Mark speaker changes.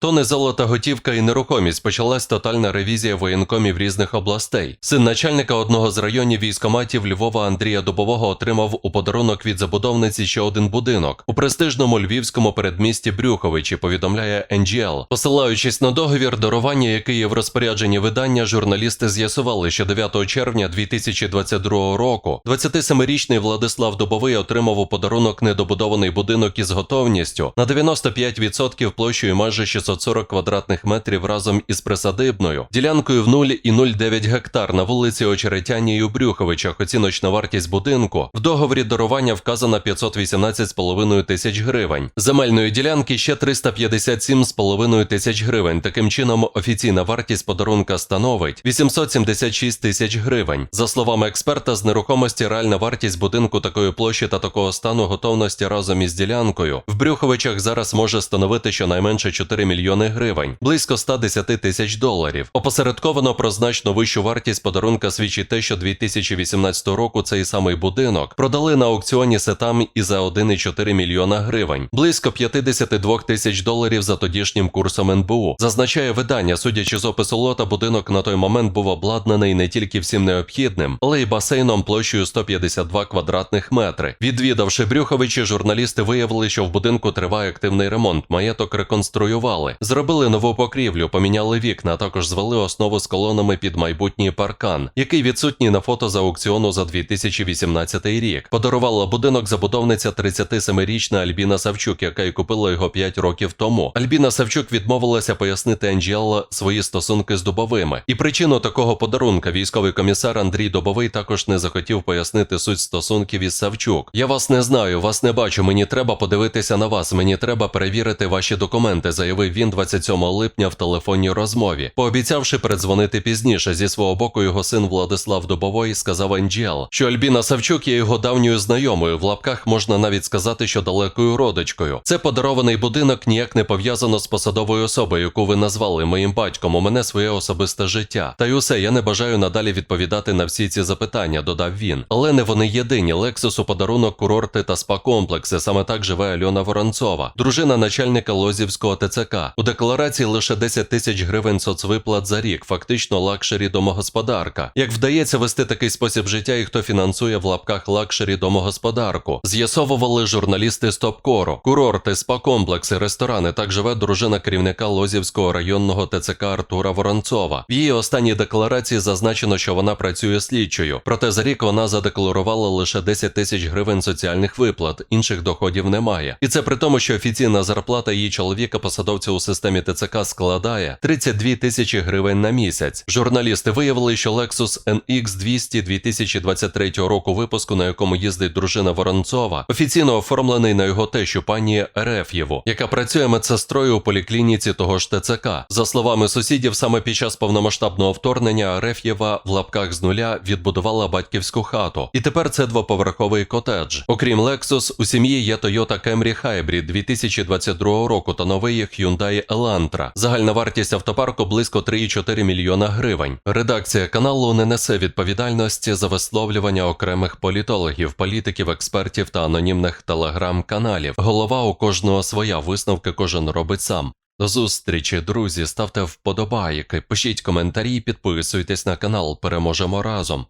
Speaker 1: То не золота готівка і нерухомість почалась тотальна ревізія воєнкомів різних областей. Син начальника одного з районів військоматів Львова Андрія Дубового отримав у подарунок від забудовниці ще один будинок у престижному львівському передмісті Брюховичі. Повідомляє NGL. Посилаючись на договір дарування, який є в розпорядженні видання, журналісти з'ясували, що 9 червня 2022 року 27-річний Владислав Дубовий отримав у подарунок недобудований будинок із готовністю на 95% площею майже 640 квадратних метрів разом із присадибною, ділянкою в 0,09 гектар на вулиці Очеретяні і Брюховичах. Оціночна вартість будинку в договорі дарування вказана 518,5 тисяч гривень. Земельної ділянки ще 357,5 тисяч гривень. Таким чином, офіційна вартість подарунка становить 876 тисяч гривень. За словами експерта з нерухомості, реальна вартість будинку такої площі та такого стану готовності разом із ділянкою в Брюховичах зараз може становити щонайменше 4 мільйони гривень, близько 110 тисяч доларів. Опосередковано про значно вищу вартість подарунка свідчить те, що 2018 року цей самий будинок продали на аукціоні сетам і за 1,4 мільйона гривень, близько 52 тисяч доларів за тодішнім курсом НБУ. Зазначає видання, судячи з опису лота, будинок на той момент був обладнаний не тільки всім необхідним, але й басейном площею 152 квадратних метри. Відвідавши Брюховичі, журналісти виявили, що в будинку триває активний ремонт. Маєток реконструювали, зробили нову покрівлю, поміняли вікна, також звели основу з колонами під майбутній паркан, який відсутній на фото з аукціону за 2018 рік. Подарувала будинок забудовниця 37-річна Альбіна Савчук, яка й купила його 5 років тому. Альбіна Савчук відмовилася пояснити Анджіала свої стосунки з Дубовими. І причину такого подарунка військовий комісар Андрій Дубовий також не захотів пояснити суть стосунків із Савчук. Я вас не знаю, вас не бачу. Мені треба подивитися на вас. Мені треба перевірити ваші документи, заявив він 27 липня в телефонній розмові, пообіцявши передзвонити пізніше. Зі свого боку його син Владислав Дубовой сказав Анджіал, що Альбіна Савчук є його давньою знайомою. В лапках можна навіть сказати, що далекою родичкою. Це подарований будинок ніяк не пов'язано з посадовою особою, яку ви назвали моїм батьком. У мене своє особисте життя. Та й усе я не бажаю надалі відповідати на всі ці запитання, додав він. Але не вони єдині. Лексус у подарунок курорти та спа-комплекси. Саме так живе Альона Воронцова, дружина начальника Лозівського ТЦК. У декларації лише 10 тисяч гривень соцвиплат за рік, фактично лакшері домогосподарка. Як вдається вести такий спосіб життя, і хто фінансує в лапках лакшері домогосподарку, з'ясовували журналісти Стопкору, курорти, спа-комплекси, ресторани. Так живе дружина керівника Лозівського районного ТЦК Артура Воронцова. В її останній декларації зазначено, що вона працює слідчою. Проте за рік вона задекларувала лише 10 тисяч гривень соціальних виплат, інших доходів немає. І це при тому, що офіційна зарплата її чоловіка, посадовця у системі ТЦК, складає 32 тисячі гривень на місяць. Журналісти виявили, що Lexus NX 200 2023 року випуску, на якому їздить дружина Воронцова, офіційно оформлений на його тещу пані Ереф'єву, яка працює медсестрою у поліклініці того ж ТЦК. За словами сусідів, саме під час повномасштабного вторгнення Ареф'єва в лапках з нуля відбудувала батьківську хату. І тепер це двоповерховий котедж. Окрім Lexus, у сім'ї є Toyota Camry Hybrid 2022 року та новий Hyundai Elantra. Загальна вартість автопарку близько 3,4 мільйона гривень. Редакція каналу не несе відповідальності за висловлювання окремих політологів, політиків, експертів та анонімних телеграм-каналів. Голова у кожного своя висновки кожен робить сам. До зустрічі, друзі, ставте вподобайки, пишіть коментарі, підписуйтесь на канал. Переможемо разом.